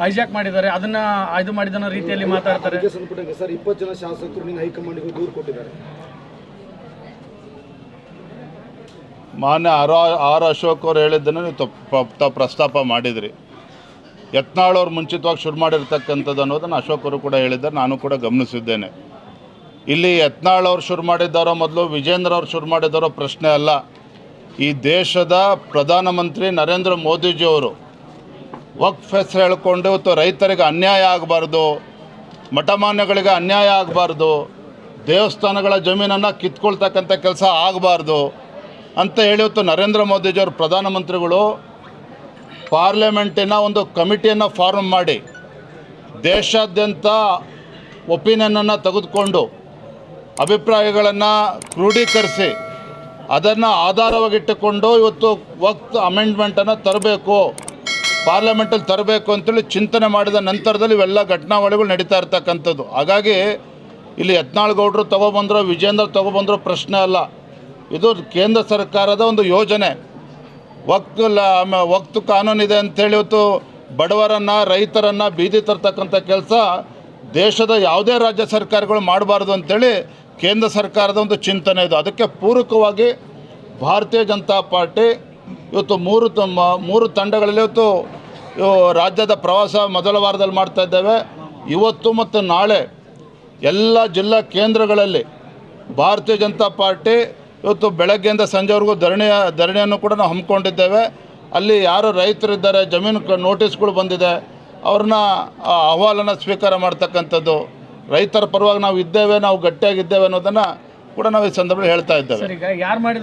Hijack ಮಾಡಿದ್ದಾರೆ ಅದನ್ನ ಇದು ಮಾಡಿದ ರೀತಿಯಲ್ಲಿ ಮಾತಾಡ್ತಾರೆ. ಸರ್ ಇಪ್ಪತ್ತು ಜನ ಶಾಸಕರು ನಿನ್ನ ಹೈಕಮಾಂಡ್ಗೆ ದೂರು ಕೊಟ್ಟಿದ್ದಾರೆ. ಮಾನ್ಯ ಆರ್ ಆರ್ ಅಶೋಕ್ ಅವ್ರು ಹೇಳಿದ್ದನ್ನು ನೀವು ತಪ್ಪು ಪ್ರಸ್ತಾಪ ಮಾಡಿದ್ರಿ. ಯತ್ನಾಳವ್ರು ಮುಂಚಿತವಾಗಿ ಶುರು ಮಾಡಿರ್ತಕ್ಕಂಥದ್ದು ಅನ್ನೋದನ್ನು ಅಶೋಕ್ ಅವರು ಕೂಡ ಹೇಳಿದ್ದಾರೆ ನಾನು ಕೂಡ ಗಮನಿಸಿದ್ದೇನೆ. ಇಲ್ಲಿ ಯತ್ನಾಳ್ ಅವ್ರು ಶುರು ಮಾಡಿದ್ದಾರೋ ಮೊದಲು ವಿಜೇಂದ್ರ ಅವ್ರು ಶುರು ಮಾಡಿದ್ದಾರೋ ಪ್ರಶ್ನೆ ಅಲ್ಲ. ಈ ದೇಶದ ಪ್ರಧಾನಮಂತ್ರಿ ನರೇಂದ್ರ ಮೋದಿಜಿಯವರು ವಕ್ಫ್ ಹೆಸರು ಹೇಳ್ಕೊಂಡು ಇವತ್ತು ರೈತರಿಗೆ ಅನ್ಯಾಯ ಆಗಬಾರ್ದು, ಮಠಮಾನ್ಯಗಳಿಗೆ ಅನ್ಯಾಯ ಆಗಬಾರ್ದು, ದೇವಸ್ಥಾನಗಳ ಜಮೀನನ್ನು ಕಿತ್ಕೊಳ್ತಕ್ಕಂಥ ಕೆಲಸ ಆಗಬಾರ್ದು ಅಂತ ಹೇಳಿ ಇವತ್ತು ನರೇಂದ್ರ ಮೋದಿಜಿಯವರು ಪ್ರಧಾನಮಂತ್ರಿಗಳು ಪಾರ್ಲಿಮೆಂಟಿನ ಒಂದು ಕಮಿಟಿಯನ್ನು ಫಾರ್ಮ್ ಮಾಡಿ ದೇಶಾದ್ಯಂತ ಒಪಿನಿಯನನ್ನು ತೆಗೆದುಕೊಂಡು ಅಭಿಪ್ರಾಯಗಳನ್ನು ಕ್ರೋಢೀಕರಿಸಿ ಅದನ್ನು ಆಧಾರವಾಗಿಟ್ಟುಕೊಂಡು ಇವತ್ತು ವಕ್ತ್ ಅಮೆಂಡ್ಮೆಂಟನ್ನು ತರಬೇಕು ಪಾರ್ಲಿಮೆಂಟಲ್ಲಿ ತರಬೇಕು ಅಂತೇಳಿ ಚಿಂತನೆ ಮಾಡಿದ ನಂತರದಲ್ಲಿ ಇವೆಲ್ಲ ಘಟನಾವಳಿಗಳು ನಡೀತಾ ಇರ್ತಕ್ಕಂಥದ್ದು. ಹಾಗಾಗಿ ಇಲ್ಲಿ ಯತ್ನಾಳ್ ಗೌಡರು ತೊಗೊಬಂದ್ರು ವಿಜೇಂದ್ರ ತೊಗೊಬಂದ್ರು ಪ್ರಶ್ನೆ ಅಲ್ಲ. ಇದು ಕೇಂದ್ರ ಸರ್ಕಾರದ ಒಂದು ಯೋಜನೆ. ವಕ್ತು ವಕ್ತು ಕಾನೂನಿದೆ ಅಂತೇಳಿ ಇವತ್ತು ಬಡವರನ್ನು, ರೈತರನ್ನು ಬೀದಿ ತರ್ತಕ್ಕಂಥ ಕೆಲಸ ದೇಶದ ಯಾವುದೇ ರಾಜ್ಯ ಸರ್ಕಾರಗಳು ಮಾಡಬಾರ್ದು ಅಂತೇಳಿ ಕೇಂದ್ರ ಸರ್ಕಾರದ ಒಂದು ಚಿಂತನೆ ಇದು. ಅದಕ್ಕೆ ಪೂರಕವಾಗಿ ಭಾರತೀಯ ಜನತಾ ಪಾರ್ಟಿ ಇವತ್ತು ಮೂರು ತಮ್ಮ ಮೂರು ತಂಡಗಳಲ್ಲಿ ಇವತ್ತು ರಾಜ್ಯದ ಪ್ರವಾಸ ಮೊದಲ ವಾರದಲ್ಲಿ ಮಾಡ್ತಾ ಇದ್ದೇವೆ. ಇವತ್ತು ಮತ್ತು ನಾಳೆ ಎಲ್ಲ ಜಿಲ್ಲಾ ಕೇಂದ್ರಗಳಲ್ಲಿ ಭಾರತೀಯ ಜನತಾ ಪಾರ್ಟಿ ಇವತ್ತು ಬೆಳಗ್ಗೆಯಿಂದ ಸಂಜೆವರೆಗೂ ಧರಣಿಯ ಧರಣಿಯನ್ನು ಕೂಡ ನಾವು ಹಮ್ಮಿಕೊಂಡಿದ್ದೇವೆ. ಅಲ್ಲಿ ಯಾರು ರೈತರಿದ್ದಾರೆ, ಜಮೀನು ನೋಟಿಸ್ಗಳು ಬಂದಿದೆ, ಅವ್ರನ್ನ ಅಹವಾಲನ್ನು ಸ್ವೀಕಾರ ಮಾಡ್ತಕ್ಕಂಥದ್ದು, ರೈತರ ಪರವಾಗಿ ನಾವು ಇದ್ದೇವೆ, ನಾವು ಗಟ್ಟಿಯಾಗಿದ್ದೇವೆ ಅನ್ನೋದನ್ನು ಕೂಡ ನಾವು ಈ ಸಂದರ್ಭದಲ್ಲಿ ಹೇಳ್ತಾ ಇದ್ದೇವೆ.